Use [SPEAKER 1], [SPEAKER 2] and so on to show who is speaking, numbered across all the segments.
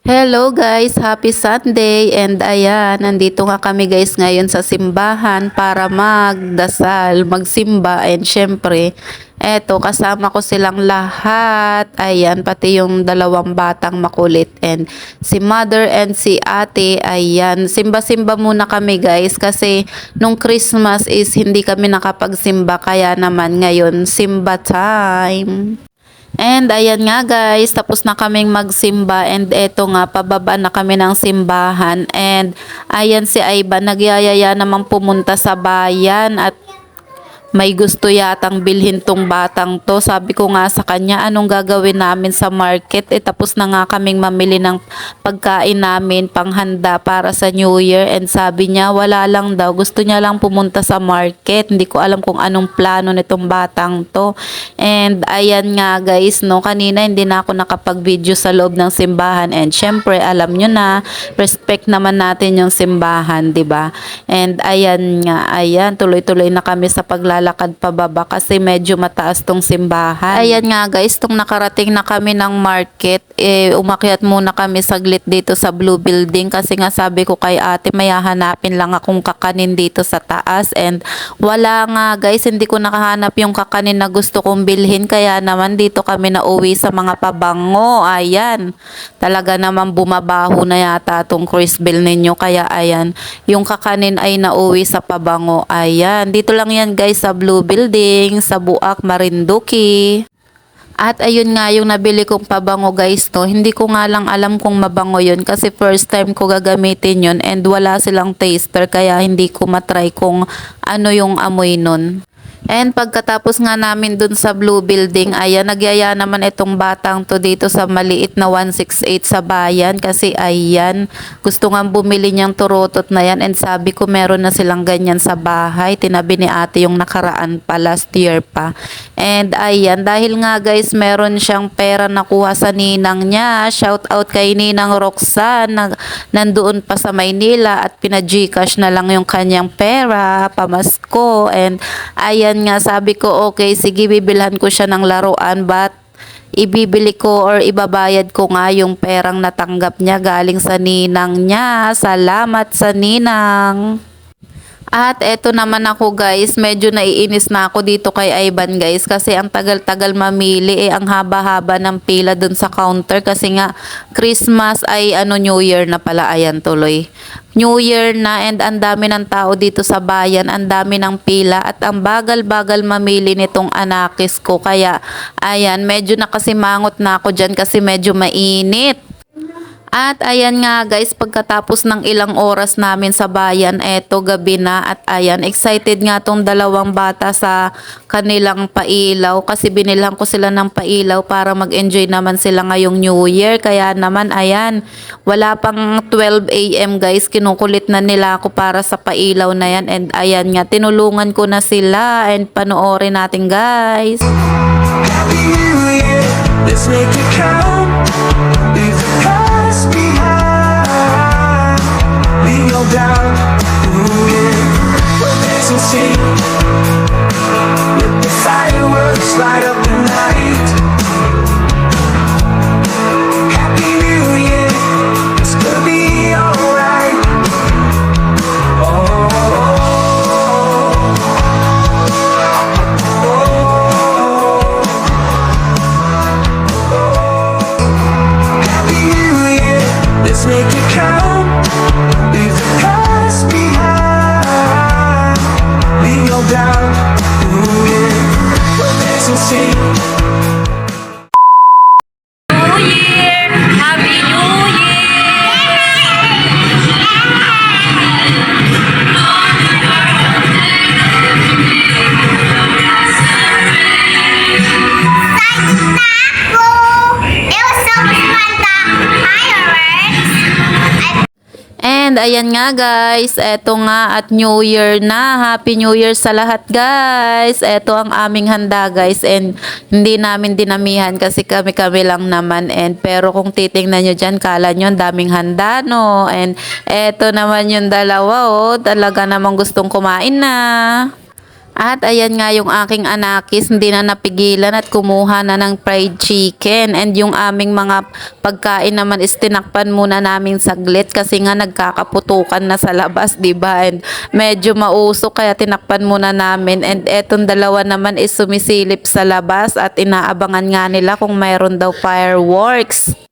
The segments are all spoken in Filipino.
[SPEAKER 1] Hello guys, happy Sunday. And ayan, nandito nga kami guys ngayon sa simbahan para magdasal, magsimba. And syempre, eto kasama ko silang lahat, ayan, pati yung dalawang batang makulit. And si mother and si ate, ayan, simba-simba muna kami guys. Kasi nung Christmas is hindi kami nakapagsimba. Kaya naman ngayon simba time. And ayan nga guys, tapos na kaming magsimba and eto nga, pababa na kami ng simbahan. And ayan si Aiba, nagyayaya namang pumunta sa bayan at may gusto yatang bilhin tong batang to. Sabi ko nga sa kanya, anong gagawin namin sa market? Eh, tapos na nga kaming mamili ng pagkain namin, panghanda para sa New Year. And sabi niya, wala lang daw. Gusto niya lang pumunta sa market. Hindi ko alam kung anong plano nitong batang to. And ayan nga guys, no, kanina hindi na ako nakapag-video sa loob ng simbahan. And syempre, alam nyo na, respect naman natin yung simbahan, ba? And ayan nga, ayan, tuloy-tuloy na kami sa paglalakad pababa kasi medyo mataas tong simbahan. Ayan nga guys, tong nakarating na kami ng market, eh, umakyat muna kami saglit dito sa blue building kasi nga sabi ko kay ate, may hahanapin lang akong kakanin dito sa taas and wala nga guys, hindi ko nakahanap yung kakanin na gusto kong bilhin kaya naman dito kami na uwi sa mga pabango. Ayan, talaga naman bumabaho na yata tong Chris bill ninyo kaya ayan, yung kakanin ay nauwi sa pabango. Ayan, dito lang yan guys sa Blue Building, sa Buak, Marinduque. At ayun nga yung nabili kong pabango guys no. Hindi ko nga lang alam kung mabango yun kasi first time ko gagamitin yun and wala silang taster kaya hindi ko matry kung ano yung amoy nun. And pagkatapos nga namin dun sa blue building, ayan, nagyaya naman itong batang to dito sa maliit na 168 sa bayan kasi ayan, gusto nga bumili niyang turotot na yan and sabi ko meron na silang ganyan sa bahay. Tinabi ni ate yung nakaraan pa, last year pa. And ayan, dahil nga guys, meron siyang pera nakuha sa ninang niya. Shout out kay Ninang Roxanne na nandoon pa sa Maynila at pina-Gcash na lang yung kanyang pera, pamasko. And ayan nga, sabi ko, okay, sige, bibilhan ko siya ng laruan, but ibibili ko or ibabayad ko nga yung perang natanggap niya galing sa ninang niya. Salamat sa ninang. At eto naman ako guys, medyo naiinis na ako dito kay Ivan guys kasi ang tagal-tagal mamili eh ang haba-haba ng pila dun sa counter kasi nga Christmas ay ano New Year na pala ayan tuloy. New Year na and ang dami ng tao dito sa bayan, ang dami ng pila at ang bagal-bagal mamili nitong anakis ko kaya ayan medyo nakasimangot na ako dyan kasi medyo mainit. At ayan nga guys, pagkatapos ng ilang oras namin sa bayan, eto gabi na at ayan, excited nga tong dalawang bata sa kanilang pailaw kasi binilhan ko sila ng pailaw para mag-enjoy naman sila ngayong New Year. Kaya naman ayan, wala pang 12 a.m. guys, kinukulit na nila ako para sa pailaw na yan and ayan nga, tinulungan ko na sila and panoorin natin guys.
[SPEAKER 2] Happy New Year, let's make it count. Leave down, ooh, yeah. We'll dance and sing. Let the fireworks light up
[SPEAKER 1] ayan nga guys, eto nga at New Year na. Happy New Year sa lahat guys. Eto ang aming handa guys and hindi namin dinamihan kasi kami-kami lang naman. And pero kung titingnan nyo dyan, kala nyo daming handa no. And eto naman yung dalawa oh, talaga namang gustong kumain na. At ayan nga yung aking anakis, hindi na napigilan at kumuha na ng fried chicken. And yung aming mga pagkain naman is tinakpan muna namin saglit kasi nga nagkakaputukan na sa labas, ba? And medyo mausok kaya tinakpan muna namin. And etong dalawa naman is sumisilip sa labas at inaabangan nga nila kung mayroon daw fireworks.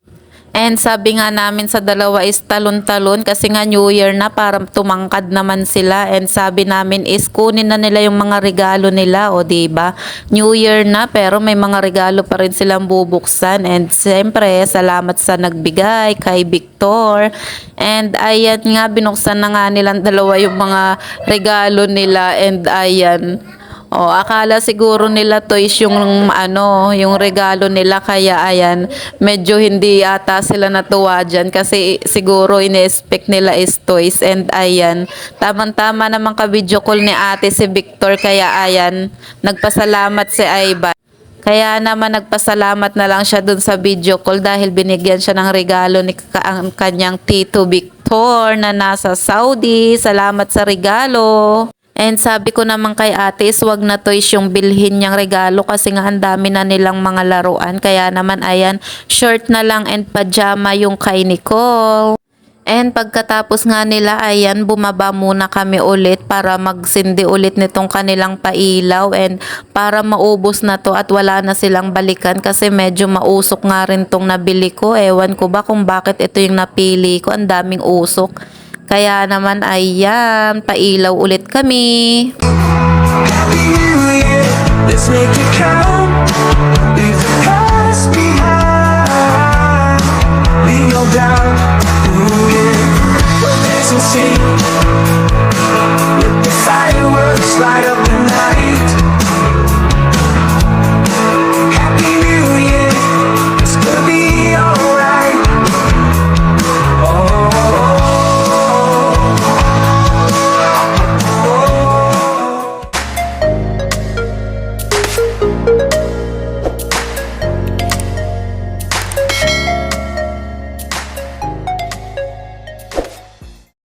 [SPEAKER 1] And sabi nga namin sa dalawa is talon-talon kasi nga New Year na para tumangkad naman sila. And sabi namin is kunin na nila yung mga regalo nila o ba? New Year na pero may mga regalo pa rin silang bubuksan. And siyempre salamat sa nagbigay kay Victor. And ayan nga binuksan na nga nilang dalawa yung mga regalo nila. And ayan Oh, akala siguro nila toys yung ano, yung regalo nila kaya ayan, medyo hindi ata sila natuwa dyan kasi siguro ine-expect nila is toys and ayan, tamang-tama naman ka video call ni ate si Victor kaya ayan, nagpasalamat si Ivan. Kaya naman nagpasalamat na lang siya dun sa video call dahil binigyan siya ng regalo ni ka- ang kanyang Tito Victor na nasa Saudi. Salamat sa regalo. And sabi ko naman kay ate is wag na toys yung bilhin niyang regalo kasi nga ang dami na nilang mga laruan. Kaya naman ayan, short na lang and pajama yung kay Nicole. And pagkatapos nga nila ayan, bumaba muna kami ulit para magsindi ulit nitong kanilang pailaw and para maubos na to at wala na silang balikan kasi medyo mausok nga rin tong nabili ko. Ewan ko ba kung bakit ito yung napili ko. Ang daming usok. Kaya naman ay yan, pailaw ulit kami.
[SPEAKER 2] Down, ooh yeah. Let the fire